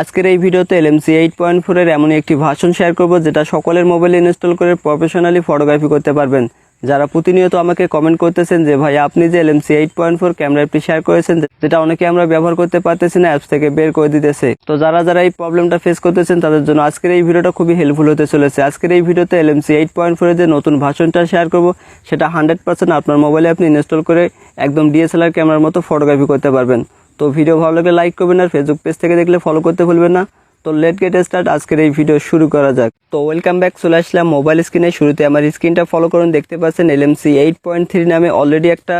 আজকের এই ভিডিওতে এলএমসি এইট পয়েন্ট ফোরের এমনই একটি ভাষণ শেয়ার করব যেটা সকলের মোবাইলে ইনস্টল করে প্রফেশনালি ফটোগ্রাফি করতে পারবেন। যারা প্রতিনিয়ত আমাকে কমেন্ট করতেছেন যে, ভাই, আপনি যে LMC eight point four camera অ্যাপটি শেয়ার করেছেন, যেটা অনেকে আমরা ব্যবহার করতে পারতেছি না অ্যাপস থেকে বের করে দিতেছে। তো যারা যারা এই প্রবলেমটা ফেস করতেছেন, তাদের জন্য আজকের এই ভিডিওটা খুবই হেল্পফুল হতে চলেছে। আজকের এই ভিডিওতে এলএমসি এইট পয়েন্ট ফোরের যে নতুন ভাষণটা শেয়ার করব, সেটা হান্ড্রেড পার্সেন্ট আপনার মোবাইলে আপনি ইনস্টল করে একদম ডিএসএলআর ক্যামেরার মতো ফটোগ্রাফি করতে পারবেন। তো ভিডিও ভালো লাগলে লাইক করবেন আর ফেসবুক পেজ থেকে দেখলে ফলো করতে ভুলবেন না। তো লেট গেট স্টার্ট আজকের এই ভিডিও শুরু করা যাক। তো ওয়েলকাম ব্যাক চলে আসলাম মোবাইল স্ক্রিনে শুরুতে আমার স্ক্রিনটা ফলো করুন। দেখতে পাচ্ছেন এলএমসি এইট পয়েন্ট থ্রি নামে অলরেডি একটা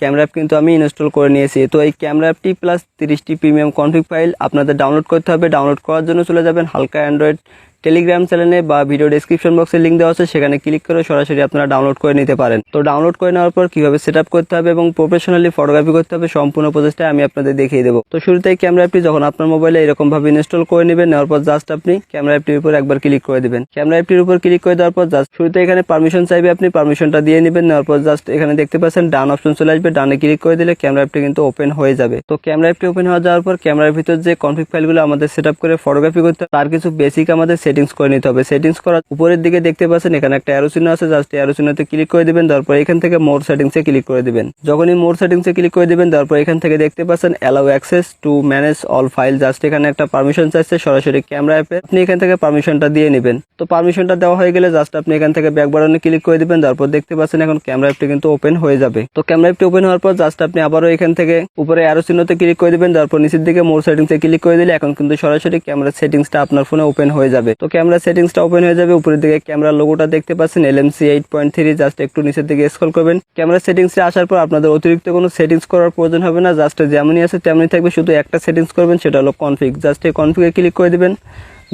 ক্যামেরা অ্যাপ কিন্তু আমি ইনস্টল করে নিয়েছি। তো এই ক্যামেরা অ্যাপটি প্লাস তিরিশটি প্রিমিয়াম কনফিগ ফাইল আপনাদের ডাউনলোড করতে হবে। ডাউনলোড করার জন্য চলে যাবেন হালকা অ্যান্ড্রয়েড টেলিগ্রাম চ্যানেলে বা ভিডিও ডেসক্রিপশন বক্সে লিঙ্ক দেওয়া আছে। সেখানে ক্লিক করে সরাসরি আপনারা ডাউনলোড করে নিতে পারেন। তো ডাউনলোড করে নেওয়ার পর কীভাবে সেট করতে হবে এবং প্রফেশনালি ফটোগ্রাফি করতে হবে সম্পূর্ণ প্রচেষ্টা আমি আপনাদের দেখিয়ে দেবো। তো শুরুতেই ক্যামেরা অ্যাপটি যখন আপনার মোবাইলে এরকম ভাবে ইনস্টল করে নেবেন, নেওয়ার পর জাস্ট আপনি ক্যামেরা অ্যাপটির উপর একবার ক্লিক করে দিবেন। ক্যামেরা অ্যাপটির উপর ক্লিক করে দেওয়ার পর জাস্ট শুরুতে এখানে পারমিশন চাইবে আপনি। পারমিশনটা দিয়ে নেবেন, নেওয়ার পর জাস্ট এখানে দেখতে পাচ্ছেন ডান অপশন চলে আসবে। ডানে ক্লিক করে দিলে ক্যামেরা অ্যাপটি কিন্তু ওপেন হয়ে যাবে। তো ক্যামেরা অ্যাপটি ওপেন হয়ে যাওয়ার পর ক্যামেরার ভিতর যে কনফিগ ফাইলগুলো আমাদের সেট করে ফটোগ্রাফি করতে তার কিছু বেসিক আমাদের সেটিংস করে নিতে হবে। সেটিংস করার উপরের দিকে দেখতে পাচ্ছেন, এখানে একটা অ্যারো চিহ্ন আছে জাস্ট অ্যারো চিহ্নতে ক্লিক করে দিবেন, তারপর এখান থেকে মোর সেটিংসে ক্লিক করে দিবেন। যখনই মোর সেটিংসে ক্লিক করে দিবেন, তারপর এখান থেকে দেখতে পাচ্ছেন allow access to manage all file just এখানে একটা পারমিশন চাইছে, সরাসরি ক্যামেরা অ্যাপে আপনি এখান থেকে পারমিশনটা দিয়ে নেবেন। তো পারমিশনটা দেওয়া হয়ে গেলে জাস্ট আপনি এখান থেকে ব্যাক বাটনে ক্লিক করে দিবেন, তারপর দেখতে পাচ্ছেন এখন ক্যামেরা অ্যাপটি কিন্তু ওপেন হয়ে যাবে। তো ক্যামেরা অ্যাপটি ওপেন হওয়ার পর জাস্ট আপনি আবারও এখান থেকে উপরে অ্যারো চিহ্নতে ক্লিক করে দিবেন, তারপর নিচের দিকে মোর সেটিংসে ক্লিক করে দিলে এখন কিন্তু সরাসরি ক্যামেরা সেটিংসটা আপনার ফোনে ওপেন হয়ে যাবে। তো ক্যামেরা সেটিংসটা ওপেন হয়ে যাবে, উপরের দিকে ক্যামেরা লোগোটা দেখতে পাচ্ছেন LMC eight point three just একটু নিচের দিকে স্ক্রল করবেন। ক্যামেরা সেটিংসে আসার পর আপনাদের অতিরিক্ত কোনো সেটিংস করার প্রয়োজন হবে না জাস্ট যেমনই আছে তেমনই থাকবে, শুধু একটা সেটিংস করবেন, সেটা হলো কনফিগ জাস্ট এই কনফিগে ক্লিক করে দিবেন।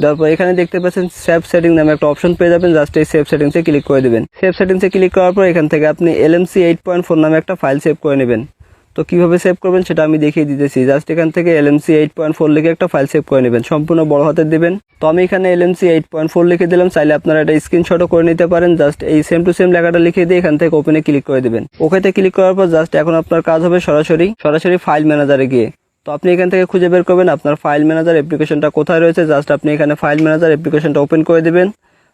তারপর এখানে দেখতে পাচ্ছেন সেভ সেটিং নামে একটা অপশন পেয়ে যাবেন। জাস্ট এই সেভ সেটিংসে ক্লিক করে দিবেন। সেভ সেটিংসে ক্লিক করার পর এখান থেকে আপনি এলএমসি এইট পয়েন্ট ফোর নামে একটা ফাইল সেভ করে নেবেন। তো কীভাবে সেভ করবেন সেটা আমি দেখিয়ে দিতেছি। জাস্ট এখান থেকে এলএমসি এইট পয়েন্ট ফোর লিখে একটা ফাইল সেভ করে নেবেন। সম্পূর্ণ বড় হাতের দেবেন। তো আমি এখানে এলএমসি এইট পয়েন্ট ফোর লিখে দিলাম। চাইলে আপনারা একটা স্ক্রিনশটও করে নিতে পারেন। জাস্ট এই সেম টু সেম লেখাটা লিখে দিয়ে এখান থেকে ওপেনে ক্লিক করে দিবেন। ওকেতে ক্লিক করার পর জাস্ট এখন আপনার কাজ হবে সরাসরি সরাসরি ফাইল ম্যানেজারে গিয়ে। তো আপনি এখান থেকে খুঁজে বের করবেন আপনার ফাইল ম্যানেজার অ্যাপ্লিকেশনটা কোথায় রয়েছে। জাস্ট আপনি এখানে ফাইল ম্যানেজার অ্যাপ্লিকেশনটা ওপেন করে দেবেন।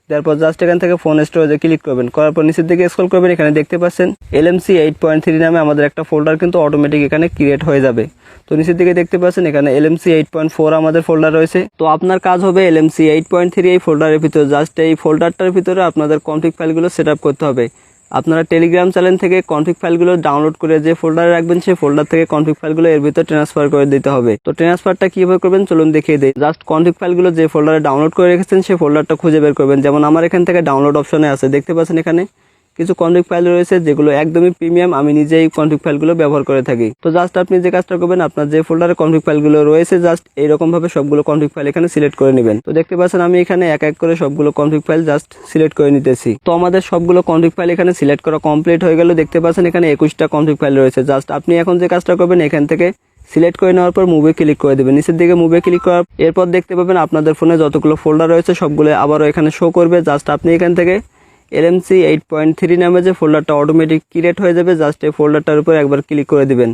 তারপর জাস্ট এখান থেকে ফোন স্টোরেজে ক্লিক করবেন। করার পর নিচের দিকে স্ক্রল করবেন, এখানে দেখতে পাচ্ছেন এলএমসি এইট পয়েন্ট থ্রি নামে আমাদের একটা ফোল্ডার কিন্তু অটোমেটিক এখানে ক্রিয়েট হয়ে যাবে। তো নিচের দিকে দেখতে পাচ্ছেন এখানে এলএমসি এইট পয়েন্ট ফোর আমাদের ফোল্ডার রয়েছে। তো আপনার কাজ হবে এলএমসি এইট পয়েন্ট থ্রি এই ফোল্ডারের ভিতরে। জাস্ট এই ফোল্ডারটার ভিতরে আপনাদের কনফিগ ফাইলগুলো সেট আপ করতে হবে। আপনারা টেলিগ্রাম চ্যানেল থেকে কনফিগ ফাইলগুলো ডাউনলোড করে যে ফোল্ডারে রাখবেন, সেই ফোল্ডার থেকে কনফিগ ফাইলগুলো এর ভিতর ট্রান্সফার করে দিতে হবে। তো ট্রান্সফারটা কীভাবে করবেন, চলুন দেখিয়ে দিই। জাস্ট কনফিগ ফাইলগুলো যে ফোল্ডারে ডাউনলোড করে রেখেছেন, সেই ফোল্ডারটা খুঁজে বের করবেন। যেমন আমার এখান থেকে ডাউনলোড অপশনে আছে। দেখতে পাচ্ছেন এখানে? কিছু কনফিগ ফাইল রয়েছে যেগুলো একদমই প্রিমিয়াম আমি নিজেই কনফিগ ফাইলগুলো ব্যবহার করে থাকি। তো জাস্ট আপনি যে কাজটা করবেন, আপনার যে ফোল্ডারে কনফিগ ফাইলগুলো রয়েছে জাস্ট এইরকম ভাবে সবগুলো কনফিগ ফাইল এখানে সিলেক্ট করে নেবেন। তো দেখতে পাচ্ছেন, আমি এখানে এক এক করে সবগুলো কনফিগ ফাইল জাস্ট সিলেক্ট করে নিতেছি। তো আমাদের সবগুলো কনফিগ ফাইল এখানে সিলেক্ট করা কমপ্লিট হয়ে গেল। দেখতে পাচ্ছেন, এখানে একুশটা কনফিগ ফাইল রয়েছে। জাস্ট আপনি এখন যে কাজটা করবেন, এখান থেকে সিলেক্ট করে নেওয়ার পর মুভে ক্লিক করে দেবেন। নিচের দিকে মুভে ক্লিক করার এরপর দেখতে পাবেন, আপনাদের ফোনে যতগুলো ফোল্ডার রয়েছে, সবগুলো আবারও এখানে শো করবে। জাস্ট আপনি এখান থেকে এলএমসি এইট পয়েন্ট থ্রি নামে যে ফোল্ডারটা অটোমেটিক ক্রিয়েট হয়ে যাবে জাস্ট এই ফোল্ডারটার উপর একবার ক্লিক করে দিবেন।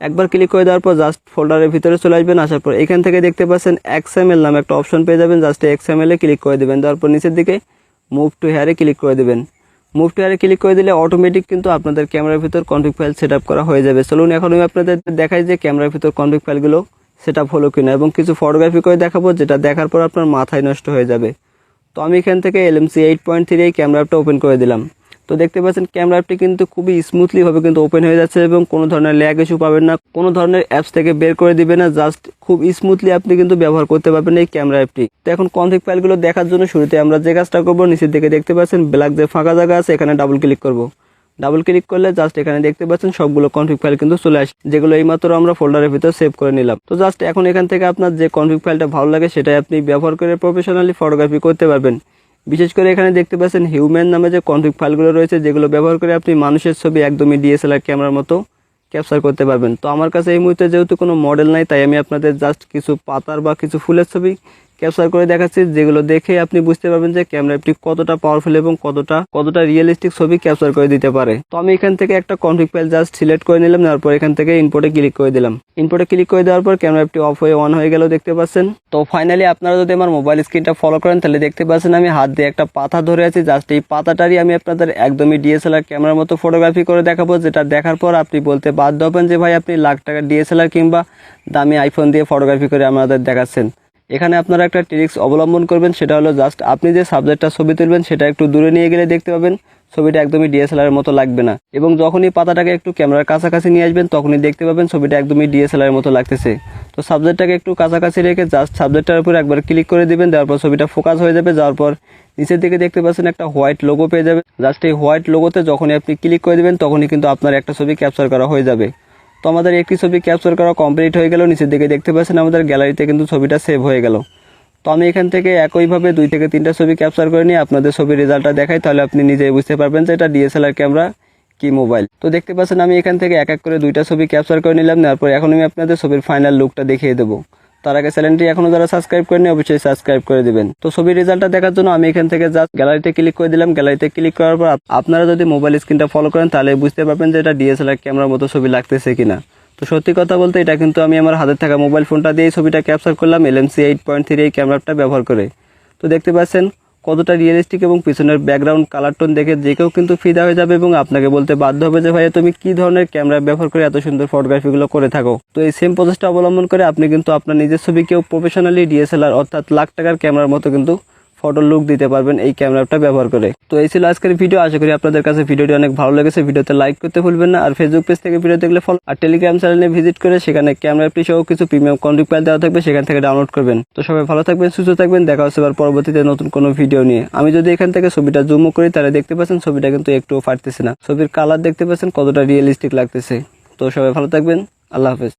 একবার ক্লিক করে দেওয়ার পর জাস্ট ফোল্ডারের ভিতরে চলে আসবেন, আসার পর এখান থেকে দেখতে পাচ্ছেন এক্সএমএল নামে একটা অপশন পেয়ে যাবেন জাস্ট এক্সএমএল ক্লিক করে দেবেন। তারপর নিচের দিকে মুভ টু হেয়ারে ক্লিক করে দেবেন। মুভ টু হেয়ারে ক্লিক করে দিলে অটোমেটিক কিন্তু আপনাদের ক্যামেরার ভিতর কনফিগ ফাইল সেট করা হয়ে যাবে। চলুন এখন আমি আপনাদের দেখাই যে ক্যামেরার ভিতর কনফিগ ফাইলগুলো সেট আপ হলো কিনা এবং কিছু ফটোগ্রাফি করে দেখাবো, যেটা দেখার পর আপনার মাথায় নষ্ট হয়ে যাবে। তো আমি এখান থেকে এলএমসি এইট পয়েন্ট থ্রি এই ক্যামেরা অ্যাপটা ওপেন করে দিলাম। তো দেখতে পাচ্ছেন ক্যামেরা অ্যাপটি কিন্তু খুবই স্মুথলিভাবে কিন্তু ওপেন হয়ে যাচ্ছে এবং কোনো ধরনের ল্যাগ ইস্যু পাবেন না, কোনো ধরনের অ্যাপস থেকে বের করে দিবে না জাস্ট খুব স্মুথলি আপনি কিন্তু ব্যবহার করতে পারবেন এই ক্যামেরা অ্যাপটি তো এখন কনফিগ ফাইলগুলো দেখার জন্য শুরুতে আমরা যে কাজটা করব, নিচের দিকে দেখতে পাচ্ছেন ব্ল্যাক যে ফাঁকা জায়গা আছে, এখানে ডাবল ক্লিক করব। ডাবল ক্লিক করলে জাস্ট এখানে দেখতে পাচ্ছেন সবগুলো কনফিগ ফাইল কিন্তু চলে আসে, যেগুলো এইমাত্র আমরা ফোল্ডারের ভিতর সেভ করে নিলাম। তো জাস্ট এখন এখান থেকে আপনার যে কনফিগ ফাইলটা ভালো লাগে সেটাই আপনি ব্যবহার করে প্রফেশনালি ফটোগ্রাফি করতে পারবেন। বিশেষ করে এখানে দেখতে পাচ্ছেন হিউম্যান নামে যে কনফিগ ফাইলগুলো রয়েছে, যেগুলো ব্যবহার করে আপনি মানুষের ছবি একদমই ডিএসএলআর ক্যামেরার মতো ক্যাপচার করতে পারবেন। তো আমার কাছে এই মুহূর্তে যেহেতু কোনো মডেল নাই, তাই আমি আপনাদের জাস্ট কিছু পাতার বা কিছু ফুলের ছবি ক্যাপচার করে দেখাচ্ছি, যেগুলো দেখে আপনি বুঝতে পারবেন যে ক্যামেরা অ্যাপটি কতটা পাওয়ারফুল এবং কতটা কতটা রিয়েলিস্টিক ছবি ক্যাপচার করে দিতে পারে। তো আমি এখান থেকে একটা কনফিগ ফাইল জাস্ট সিলেক্ট করে নিলাম, নেওয়ার পর এখান থেকে ইনপোর্টে ক্লিক করে দিলাম। ইনপোর্টে ক্লিক করে দেওয়ার পর ক্যামেরা অ্যাপটি অফ হয়ে অন হয়ে গেল, দেখতে পাচ্ছেন। তো ফাইনালি আপনারা যদি আমার মোবাইল স্ক্রিনটা ফলো করেন, তাহলে দেখতে পাচ্ছেন আমি হাত দিয়ে একটা পাতা ধরে আছি জাস্ট এই পাতাটারই আমি আপনাদের একদমই ডিএসএলআর ক্যামেরার মতো ফটোগ্রাফি করে দেখাবো, যেটা দেখার পর আপনি বলতে বাধ্য হবেন যে ভাই আপনি লাখ টাকার ডিএসএলআর কিংবা দামি আইফোন দিয়ে ফটোগ্রাফি করে আমাদের দেখাচ্ছেন। এখানে আপনারা একটা ট্রিক্স অবলম্বন করবেন, সেটা হলো জাস্ট আপনি যে সাবজেক্টটা ছবি তুলবেন, সেটা একটু দূরে নিয়ে গেলে দেখতে পাবেন, ছবিটা একদমই ডিএসএলআর মতো লাগবে না। এবং যখনই পাতাটাকে একটু ক্যামেরার কাছাকাছি নিয়ে আসবেন, তখনই দেখতে পাবেন ছবিটা একদমই ডিএসএলআর মতো লাগতেছে। তো সাবজেক্টটাকে একটু কাছাকাছি রেখে জাস্ট সাবজেক্টটার উপর একবার ক্লিক করে দিবেন, দেওয়ার পর ছবিটা ফোকাস হয়ে যাবে, যাওয়ার পর নিচের দিকে দেখতে পাচ্ছেন একটা হোয়াইট লোগো পেয়ে যাবে জাস্ট এই হোয়াইট লোগোতে যখনই আপনি ক্লিক করে দেবেন, তখনই কিন্তু আপনার একটা ছবি ক্যাপচার করা হয়ে যাবে। তো আমাদের একটি ছবি ক্যাপচার করা কমপ্লিট হয়ে গেল, নিচের দিকে দেখতে পাচ্ছেন আমাদের গ্যালারিতে কিন্তু ছবিটা সেভ হয়ে গেল। তো আমি এখান থেকে একইভাবে দুই থেকে তিনটা ছবি ক্যাপচার করে নিয়ে আপনাদের ছবির রেজাল্টটা দেখাই, তাহলে আপনি নিজেই বুঝতে পারবেন যে এটা ডিএসএলআর ক্যামেরা কি মোবাইল তো দেখতে পাচ্ছেন আমি এখান থেকে এক এক করে দুইটা ছবি ক্যাপচার করে নিলাম তারপর পর এখন আমি আপনাদের ছবির ফাইনাল লুকটা দেখিয়ে দেবো। তার আগে চ্যানেলটি এখনও যারা সাবস্ক্রাইব করেনি অবশ্যই সাবস্ক্রাইব করে দিবেন। তো ছবির রেজাল্টটা দেখার জন্য আমি এখান থেকে জাস্ট গ্যালারিতে ক্লিক করে দিলাম। গ্যালারিতে ক্লিক করার পর আপনারা যদি মোবাইল স্ক্রিনটা ফলো করেন, তাহলে বুঝতে পারবেন যে এটা ডিএসএলআর ক্যামেরার মতো ছবি লাগতেছে কিনা। তো সত্যি কথা বলতে এটা কিন্তু আমি আমার হাতে থাকা মোবাইল ফোনটা দিয়ে ছবিটা ক্যাপচার করলাম। এলএমসি এইট পয়েন্ট থ্রি এই ক্যামেরাটা ব্যবহার করে। তো দেখতে পাচ্ছেন কতটা রিয়েলিস্টিক এবং পিছনের ব্যাকগ্রাউন্ড কালার টোন দেখে যে কেউ কিন্তু ফিদা হয়ে যাবে এবং আপনাকে বলতে বাধ্য হবে যে, ভাইয়া, তুমি কি ধরনের ক্যামেরা ব্যবহার করে এত সুন্দর ফটোগ্রাফিগুলো করে থাকো? তো এই সেম প্রসেসটা অবলম্বন করে আপনি কিন্তু আপনার নিজের ছবিকেও প্রফেশনালি ডিএসএলআর অর্থাৎ লাখ টাকার ক্যামেরার মতো কিন্তু ফটো লুক দিতে পারবেন এই ক্যামেরাটা ব্যবহার করে। তো এই ছিল আজকের ভিডিও আশা করি আপনাদের কাছে ভিডিওটি অনেক ভালো লেগেছে। ভিডিওতে লাইক করতে ভুলবেন না। আর ফেসবুক পেজ থেকে ভিডিও দেখলে ফলো আর টেলিগ্রাম চ্যানেলে ভিজিট করে সেখানে ক্যামেরা প্রি সহ কিছু প্রিমিয়াম কন্টেন্ট ফাইল দেওয়া থাকবে, সেখান থেকে ডাউনলোড করবেন। তো সবাই ভালো থাকবেন, সুস্থ থাকবেন। দেখা হচ্ছে এবার পরবর্তীতে নতুন কোনো ভিডিও নিয়ে। আমি যদি এখান থেকে ছবিটা জুম করি, তাহলে দেখতে পাচ্ছেন ছবিটা কিন্তু একটুও ফাটতেছে না। ছবির কালার দেখতে পাচ্ছেন কতটা রিয়েলিস্টিক লাগতেছে। তো সবাই ভালো থাকবেন। আল্লাহ হাফেজ।